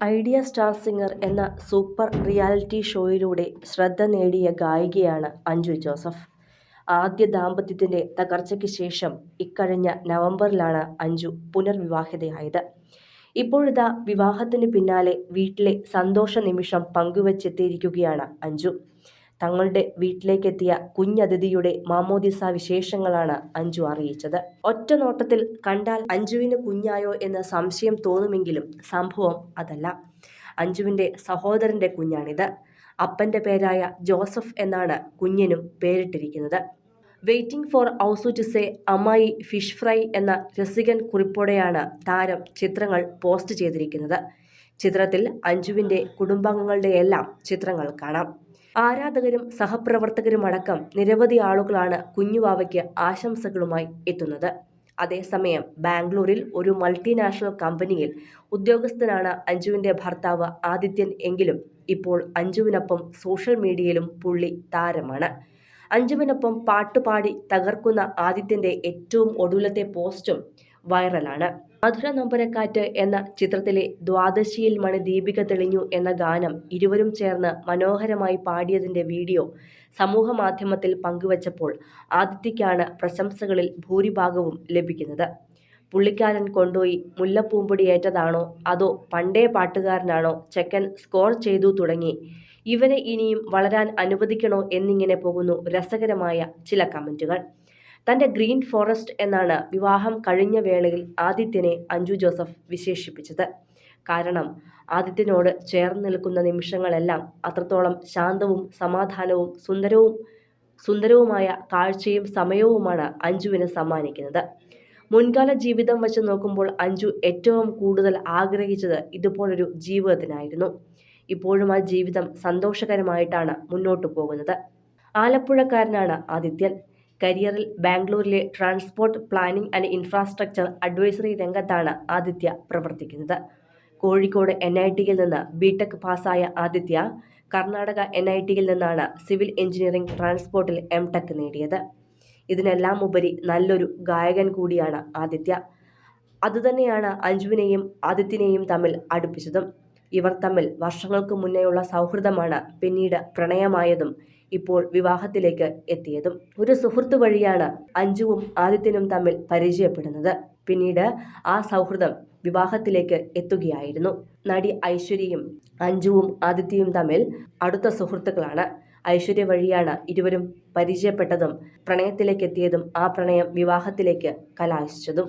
Idea star singer എന്ന super reality ഷോയിലൂടെ ശ്രദ്ധ നേടിയ ഗായികയാണ് അഞ്ജു ജോസഫ്. ആദ്യ ദാമ്പത്യത്തിന്റെ തകർച്ചയ്ക്ക് ശേഷം ഇക്കഴിഞ്ഞ നവംബറിലാണ് അഞ്ജു പുനർവിവാഹിതയായത്. ഇപ്പോഴിതാ വിവാഹത്തിന് പിന്നാലെ വീട്ടിലെ സന്തോഷ നിമിഷം പങ്കുവച്ചെത്തിയിരിക്കുകയാണ് അഞ്ജു. തങ്ങളുടെ വീട്ടിലേക്കെത്തിയ കുഞ്ഞതിഥിയുടെ മാമോദിസ വിശേഷങ്ങളാണ് അഞ്ജു അറിയിച്ചത്. ഒറ്റ നോട്ടത്തിൽ കണ്ടാൽ അഞ്ജുവിന് കുഞ്ഞായോ എന്ന് സംശയം തോന്നുമെങ്കിലും സംഭവം അതല്ല. അഞ്ജുവിന്റെ സഹോദരന്റെ കുഞ്ഞാണിത്. അപ്പന്റെ പേരായ ജോസഫ് എന്നാണ് കുഞ്ഞിനും പേരിട്ടിരിക്കുന്നത്. വെയിറ്റിംഗ് ഫോർ ഔസു ടു സേ അമ്മായി ഫിഷ് ഫ്രൈ എന്ന രസികൻ കുറിപ്പോടെയാണ് താരം ചിത്രങ്ങൾ പോസ്റ്റ് ചെയ്തിരിക്കുന്നത്. ചിത്രത്തിൽ അഞ്ജുവിന്റെ കുടുംബാംഗങ്ങളുടെയെല്ലാം ചിത്രങ്ങൾ കാണാം. ആരാധകരും സഹപ്രവർത്തകരും അടക്കം നിരവധി ആളുകളാണ് കുഞ്ഞുവാവയ്ക്ക് ആശംസകളുമായി എത്തുന്നത്. അതേസമയം ബാംഗ്ലൂരിൽ ഒരു മൾട്ടിനാഷണൽ കമ്പനിയിൽ ഉദ്യോഗസ്ഥനാണ് അഞ്ജുവിന്റെ ഭർത്താവ് ആദിത്യൻ എങ്കിലും ഇപ്പോൾ അഞ്ജുവിനൊപ്പം സോഷ്യൽ മീഡിയയിലും പുള്ളി താരമാണ്. അഞ്ജുവിനൊപ്പം പാട്ടുപാടി തകർക്കുന്ന ആദിത്യന്റെ ഏറ്റവും ഒടുവിലത്തെ പോസ്റ്റും വൈറലാണ്. മധുര നൊമ്പരക്കാറ്റ് എന്ന ചിത്രത്തിലെ ദ്വാദശിയിൽ മണി ദീപിക തെളിഞ്ഞു എന്ന ഗാനം ഇരുവരും ചേർന്ന് മനോഹരമായി പാടിയതിന്റെ വീഡിയോ സമൂഹ മാധ്യമത്തിൽ പങ്കുവച്ചപ്പോൾ ആദിത്യയ്ക്കാണ് പ്രശംസകളിൽ ഭൂരിഭാഗവും ലഭിക്കുന്നത്. പുള്ളിക്കാരൻ കൊണ്ടുപോയി മുല്ലപ്പൂമ്പൊടി ഏറ്റതാണോ അതോ പണ്ടേ പാട്ടുകാരനാണോ ചെക്കൻ സ്കോർ ചെയ്തു തുടങ്ങി ഇവനെ ഇനിയും വളരാൻ അനുവദിക്കണോ എന്നിങ്ങനെ പോകുന്നു രസകരമായ ചില കമന്റുകൾ. തന്റെ ഗ്രീൻ ഫോറസ്റ്റ് എന്നാണ് വിവാഹം കഴിഞ്ഞ വേളയിൽ ആദിത്യനെ അഞ്ജു ജോസഫ് വിശേഷിപ്പിച്ചത്. കാരണം ആദിത്യനോട് ചേർന്ന് നിൽക്കുന്ന നിമിഷങ്ങളെല്ലാം അത്രത്തോളം ശാന്തവും സമാധാനവും സുന്ദരവും സുന്ദരവുമായ കാഴ്ചയും സമയവുമാണ് അഞ്ജുവിന് സമ്മാനിക്കുന്നത്. മുൻകാല ജീവിതം വച്ച് നോക്കുമ്പോൾ അഞ്ജു ഏറ്റവും കൂടുതൽ ആഗ്രഹിച്ചത് ഇതുപോലൊരു ജീവിതത്തിനായിരുന്നു. ഇപ്പോഴും ആ ജീവിതം സന്തോഷകരമായിട്ടാണ് മുന്നോട്ടു പോകുന്നത്. ആലപ്പുഴക്കാരനാണ് ആദിത്യൻ. കരിയറിൽ ബാംഗ്ലൂരിലെ transport planning and infrastructure advisory രംഗത്താണ് Aditya പ്രവർത്തിക്കുന്നത്. കോഴിക്കോട് എൻ ഐ ടിയിൽ നിന്ന് ബിടെക് പാസ്സായ ആദിത്യ കർണാടക എൻ ഐ ടിയിൽ നിന്നാണ് സിവിൽ എഞ്ചിനീയറിംഗ് ട്രാൻസ്പോർട്ടിൽ എം ടെക് നേടിയത്. ഇതിനെല്ലാം ഉപരി നല്ലൊരു ഗായകൻ കൂടിയാണ് ആദിത്യ. അതുതന്നെയാണ് അഞ്ജുവിനെയും ആദിത്യനെയും തമ്മിൽ അടുപ്പിച്ചതും. ഇവർ തമ്മിൽ വർഷങ്ങൾക്ക് മുന്നേയുള്ള സൗഹൃദമാണ് പിന്നീട് പ്രണയമായതും ഇപ്പോൾ വിവാഹത്തിലേക്ക് എത്തിയതും. ഒരു സുഹൃത്ത് വഴിയാണ് അഞ്ജുവും ആദിത്യനും തമ്മിൽ പരിചയപ്പെടുന്നത്. പിന്നീട് ആ സൗഹൃദം വിവാഹത്തിലേക്ക് എത്തുകയായിരുന്നു. നടി ഐശ്വര്യയും അഞ്ജുവും ആദിത്യയും തമ്മിൽ അടുത്ത സുഹൃത്തുക്കളാണ്. ഐശ്വര്യ വഴിയാണ് ഇരുവരും പരിചയപ്പെട്ടതും പ്രണയത്തിലേക്ക് എത്തിയതും ആ പ്രണയം വിവാഹത്തിലേക്ക് കലാശിച്ചതും.